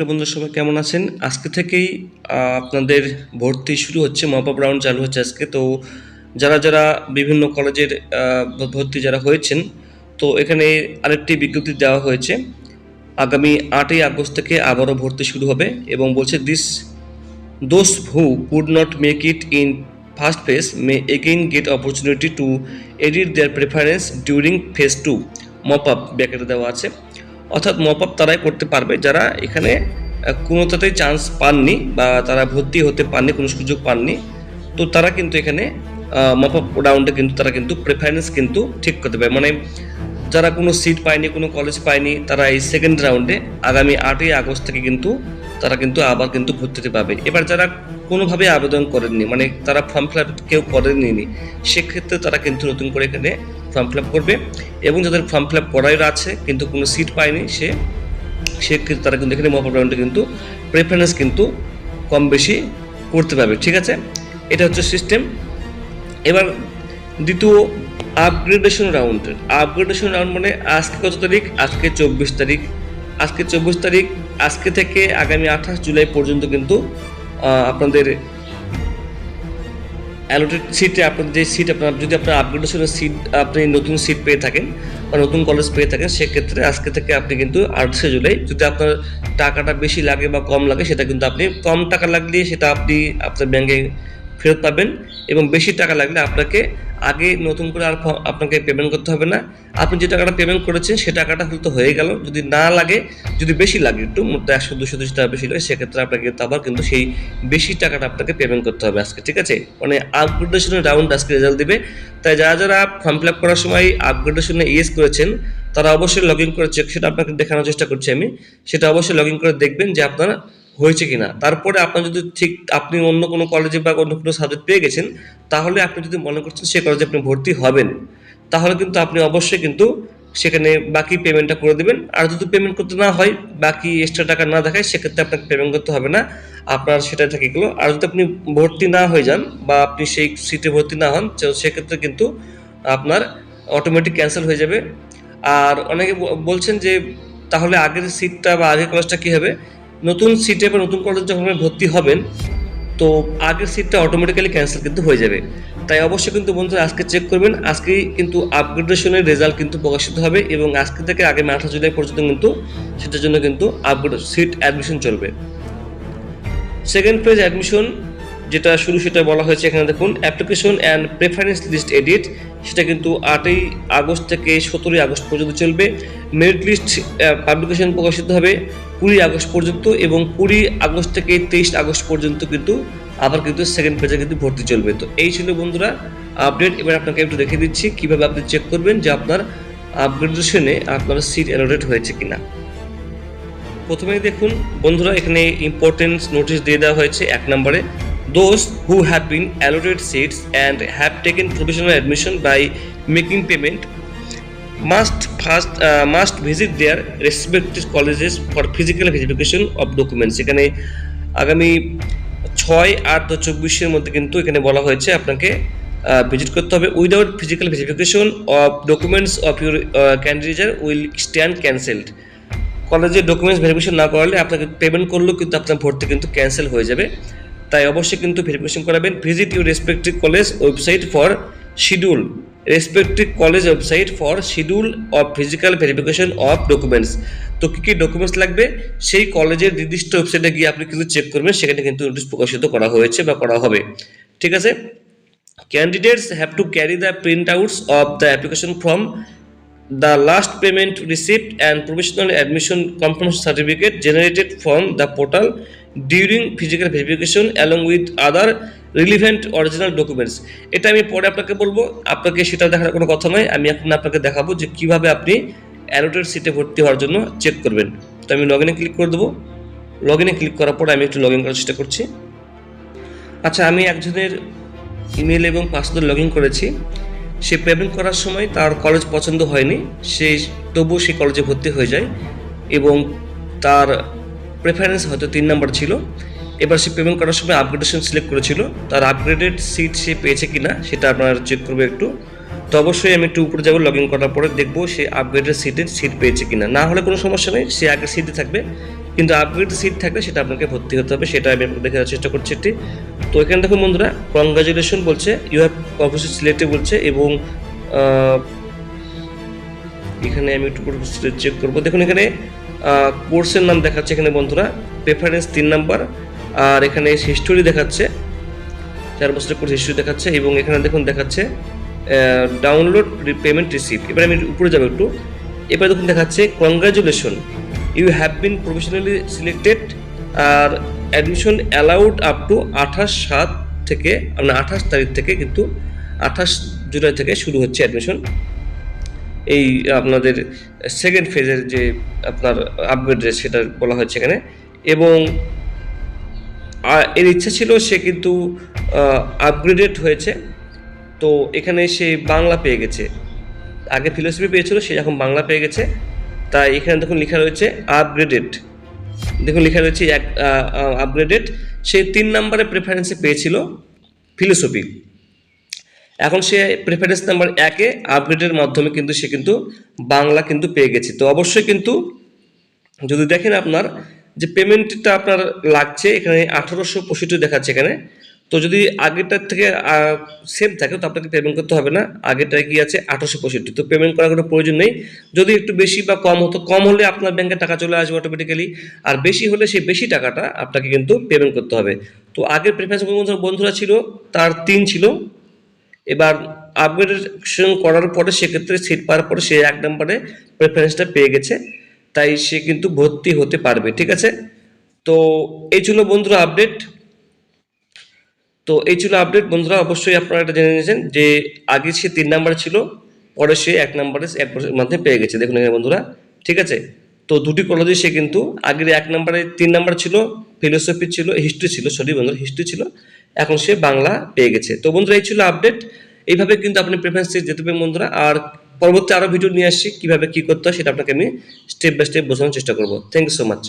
নমস্কার বন্ধুরা সবাই কেমন আছেন? আজকে থেকেই আপনাদের ভর্তি শুরু হচ্ছে মপ আপ রাউন্ড চালু হচ্ছে আজকে। তো যারা যারা বিভিন্ন কলেজের ভর্তি যারা হয়েছেন, তো এখানে আরেকটি বিজ্ঞপ্তি দেওয়া হয়েছে। আগামী আটই আগস্ট থেকে আবারও ভর্তি শুরু হবে এবং বলছে, this those who could not make it in first phase may again get opportunity to edit their preference during phase two. Mop up ব্যাকেটে দেওয়া আছে। অর্থাৎ মপ আপ তারাই করতে পারবে। যারা এখানে কোনোটাতেই চান্স পাননি বা তারা ভর্তি হতে পাননি, কোনো সুযোগ পাননি, তো তারা কিন্তু এখানে মপ আপ রাউন্ডে কিন্তু তারা কিন্তু প্রেফারেন্স কিন্তু ঠিক করতে পারে মানে যারা কোনো সিট পায়নি, কোনো কলেজ পায়নি, তারা এই সেকেন্ড রাউন্ডে আগামী আটই আগস্ট থেকে কিন্তু তারা কিন্তু আবার কিন্তু ভর্তিতে পাবে এবার যারা কোনোভাবে আবেদন করেননি মানে তারা ফর্ম ফিল আপ কেউ করেনি সেক্ষেত্রে তারা কিন্তু নতুন করে এখানে ফর্ম ফিল আপ করবে এবং যাদের ফর্ম ফিল আপ করাই আছে, কিন্তু কোনো সিট পায়নি, সে সেক্ষেত্রে তারা কিন্তু এখানে রাউন্ডে কিন্তু প্রেফারেন্স কিন্তু কম বেশি করতে পারবে, ঠিক আছে? এটা হচ্ছে সিস্টেম এবার দ্বিতীয় আপগ্রেডেশন রাউন্ড আপগ্রেডেশন রাউন্ড মানে আজকে কত তারিখ? আজকে চব্বিশ তারিখ। আজকে চব্বিশ তারিখ, আজকে থেকে আগামী আঠাশ জুলাই পর্যন্ত কিন্তু আপনাদের অ্যালোটেড সিটে আপনার যে সিট আপনার, যদি আপনার আপগ্রেড আপগ্রেডেশনের সিট আপনি নতুন সিট পেয়ে থাকেন বা নতুন কলেজ পেয়ে থাকেন, সেক্ষেত্রে আজকে থেকে আপনি কিন্তু আটশো জুলাই, যদি আপনার টাকাটা বেশি লাগে বা কম লাগে, সেটা কিন্তু আপনি কম টাকা লাগলে সেটা আপনি আপনার ব্যাংকে ফেরত পাবেন এবং বেশি টাকা লাগলে আপনাকে আগে নতুন করে আর আপনাকে পেমেন্ট করতে হবে না। আপনি যে টাকাটা পেমেন্ট করেছেন, সে টাকাটা হয়তো হয়ে গেল। যদি না লাগে, যদি বেশি লাগে একটু, মোটে একশো, দুশো দুশো টাকা বেশি লাগে, সেক্ষেত্রে আপনাকে কিন্তু আবার কিন্তু সেই বেশি টাকাটা আপনাকে পেমেন্ট করতে হবে আজকে, ঠিক আছে? মানে আপগ্রেডেশনের রাউন্ড আজকে রেজাল্ট দিবে। তাই যারা যারা ফর্ম ফিল আপ করার সময় আপগ্রেডেশনে ইয়েস করেছেন, তারা অবশ্যই লগ ইন করে চেক সেটা আপনাকে দেখানোর চেষ্টা করছি আমি। সেটা অবশ্যই লগ ইন করে দেখবেন যে আপনার হয়েছে কিনা? তারপরে আপনার যদি ঠিক আপনি অন্য কোনো কলেজে বা অন্য কোনো সাবজেক্ট পেয়ে গেছেন, তাহলে আপনি যদি মনে করছেন সে কলেজে আপনি ভর্তি হবেন, তাহলে কিন্তু আপনি অবশ্যই কিন্তু সেখানে বাকি পেমেন্টটা করে দেবেন। আর যদি পেমেন্ট করতে না হয়, বাকি এক্সট্রা টাকা না দেখায়, সেক্ষেত্রে আপনাকে পেমেন্ট করতে হবে না। আপনার সেটা থেকে গেলো আর যদি আপনি ভর্তি না হয়ে যান বা আপনি সেই সিটে ভর্তি না হন সেক্ষেত্রে কিন্তু আপনার অটোমেটিক ক্যান্সেল হয়ে যাবে। আর অনেকে বলছেন যে, তাহলে আগের সিটটা বা আগের কলেজটা কী হবে? নতুন সিটে বা নতুন কলেজে যখন ভর্তি হবেন, তো আগের সিটটা অটোমেটিক্যালি ক্যান্সেল কিন্তু হয়ে যাবে। তাই অবশ্যই কিন্তু বন্ধুরা আজকে চেক করবেন। আজকেই কিন্তু আপগ্রেডেশনের রেজাল্ট কিন্তু প্রকাশিত হবে এবং আজকে থেকে আগে আঠাশ জুলাই পর্যন্ত কিন্তু সেটার জন্য কিন্তু আপগ্রেড সিট অ্যাডমিশন চলবে। সেকেন্ড ফেজ অ্যাডমিশন যেটা শুরু সেটা বলা হয়েছে এখানে দেখুন application and preference list edit সেটা কিন্তু আটই আগস্ট থেকে সতেরোই আগস্ট পর্যন্ত চলবে। মেরিট লিস্ট পাবলিকেশন প্রকাশিত হবে কুড়ি আগস্ট পর্যন্ত এবং কুড়ি আগস্ট থেকে তেইশ আগস্ট পর্যন্ত কিন্তু আবার কিন্তু সেকেন্ড পেজে কিন্তু ভর্তি চলবে। তো এই ছিল বন্ধুরা আপডেট এবার আপনাকে একটু দেখে দিচ্ছি কীভাবে আপনি চেক করবেন যে আপনার আপগ্রেডেশনে আপনার সিট অ্যালোটেড হয়েছে কিনা। প্রথমেই দেখুন, বন্ধুরা এখানে ইম্পর্টেন্স নোটিশ দিয়ে দেওয়া হয়েছে এক নম্বরে। Those who have been allotted seats and have taken professional admission by making payment must first must visit their respective colleges for physical verification of documents এখানে আগামী ছয় আট দু চব্বিশের মধ্যে কিন্তু এখানে বলা হয়েছে আপনাকে ভিজিট করতে হবে without physical verification of documents of your candidate will stand cancelled কলেজে ডকুমেন্টস ভেরিফিকেশন না করালে আপনাকে পেমেন্ট করলেও কিন্তু আপনার ভর্তি কিন্তু ক্যান্সেল হয়ে যাবে। তাই অবশ্যই কিন্তু ভেরিফিকেশন করাবেন। Visit your respective college website for schedule respective college website for schedule of physical verification of documents তো কী কী ডকুমেন্টস লাগবে? সেই কলেজের নির্দিষ্ট ওয়েবসাইটে গিয়ে আপনি কিন্তু চেক করবেন। সেখানে কিন্তু নোটিশ প্রকাশিত করা হয়েছে বা করা হবে। ঠিক আছে? Candidates have to carry the printouts of the application form the last payment receipt, and provisional admission confirmation certificate generated from the portal during physical verification along with other relevant original documents এটা আমি পরে আপনাকে বলব। আপনাকে সেটা দেখার কোনো কথা নয়। আমি এখন আপনাকে দেখাবো যে কীভাবে আপনি অ্যালোটেড সিটে ভর্তি হওয়ার জন্য চেক করবেন। তো আমি লগ ইনে ক্লিক করে দেবো। লগ ইনে ক্লিক করার পর আমি একটু লগ ইন করার চেষ্টা করছি। আচ্ছা আমি একজনের ইমেল এবং পাসওয়ার্ড লগ ইন করেছি। সে পেমেন্ট করার সময় তার কলেজ পছন্দ হয়নি। সে, তবুও সে কলেজে ভর্তি হয়ে যায় এবং তার প্রেফারেন্স হয়তো তিন নাম্বার ছিল। এবার সে পেমেন্ট করার সময় আপগ্রেডেশন সিলেক্ট করেছিল। তার আপগ্রেডেড সিট সে পেয়েছে কি না সেটা আপনারা চেক করবে একটু। তো অবশ্যই আমি একটু উপরে যাব লগ ইন করার পরে দেখব সে আপগ্রেডেড সিটের সিট পেয়েছে কিনা। না হলে কোনো সমস্যা নেই, সে আগের সিটে থাকবে। কিন্তু আপগ্রেড সিট থাকলে সেটা আপনাকে ভর্তি হতে হবে, সেটা আমি আপনাকে দেখার চেষ্টা করছি একটি। তো এখানে দেখুন বন্ধুরা কংগ্রাচুলেশন বলছে ইউ হ্যাভ অবশ্যই সিলেক্টেড বলছে এবং এখানে আমি একটু চেক করব। দেখুন এখানে কোর্সের নাম দেখাচ্ছে এখানে বন্ধুরা প্রেফারেন্স তিন নাম্বার আর এখানে হিস্টোরি দেখাচ্ছে, চার বছরের কোর্স হিস্ট্রি দেখাচ্ছে, এবং এখানে দেখুন দেখাচ্ছে ডাউনলোড পেমেন্ট রিসিপ্ট এবার আমি উপরে যাব একটু। এবার দেখুন দেখাচ্ছে congratulation you have been professionally selected R admission allowed up to আঠাশ সাত থেকে মানে আঠাশ তারিখ থেকে কিন্তু আঠাশ জুলাই থেকে শুরু হচ্ছে অ্যাডমিশন এই আপনাদের সেকেন্ড ফেজের যে আপনার আপগ্রেড সেটা বলা হয়েছে এখানে। এবং এর ইচ্ছা ছিল সে কিন্তু আপগ্রেডেড হয়েছে। তো এখানে সে বাংলা পেয়ে গেছে। আগে ফিলোসফি পেয়েছিল, সে এখন বাংলা পেয়ে গেছে। তাই এখানে দেখুন লেখা রয়েছে আপগ্রেডেড দেখুন লেখা রয়েছে এক আপগ্রেডেড সে তিন নম্বরে প্রেফারেন্সে পেয়েছিল ফিলোসফি এখন সে প্রেফারেন্স নাম্বার একে আপগ্রেডের মাধ্যমে কিন্তু সে কিন্তু বাংলা কিন্তু পেয়ে গেছে। তো অবশ্যই কিন্তু যদি দেখেন আপনার যে পেমেন্টটা আপনার লাগছে, এখানে আঠারোশো পঁয়ষট্টি দেখাচ্ছে এখানে। তো যদি আগেরটার থেকে সেম থাকে, তো আপনাকে পেমেন্ট করতে হবে না। আগেরটায় কি আছে? আঠারোশো পঁয়ষট্টি। তো পেমেন্ট করার কোনো প্রয়োজন নেই। যদি একটু বেশি বা কম হতো, কম হলে আপনার ব্যাংকে টাকা চলে আসবে অটোমেটিক্যালি আর বেশি হলে সেই বেশি টাকাটা আপনাকে কিন্তু পেমেন্ট করতে হবে। তো আগের প্রেফারেন্স বন্ধুরা ছিল, তার তিন ছিল। এবার আপগ্রেডেশন করার পরে সেক্ষেত্রে সিট পাওয়ার পরে সে এক নম্বরে প্রেফারেন্সটা পেয়ে গেছে। তাই সে কিন্তু ভর্তি হতে পারবে, ঠিক আছে? তো এই ছিল বন্ধুরা আপডেট তো এই ছিল আপডেট বন্ধুরা, অবশ্যই আপনারা এটা জেনে নিয়েছেন যে আগে সে তিন নাম্বার ছিল, পরে সে এক নাম্বারে এক বছরের মধ্যে পেয়ে গেছে, দেখুন এখানে বন্ধুরা, ঠিক আছে? তো দুটি কলেজে সে কিন্তু আগের এক নাম্বারে তিন নাম্বার ছিল ফিলোসফি ছিল হিস্ট্রি ছিল সরি বন্ধুরা হিস্ট্রি ছিল। এখন সে বাংলা পেয়ে গেছে। তো বন্ধুরা, এই ছিল আপডেট এইভাবে কিন্তু আপনি প্রেফারেন্স যেতে পারেন বন্ধুরা। আর পরবর্তী আরও ভিডিও নিয়ে আসছি, কীভাবে কী করতে হয় সেটা আপনাকে আমি স্টেপ বাই স্টেপ বোঝানোর চেষ্টা করব। Thank you so much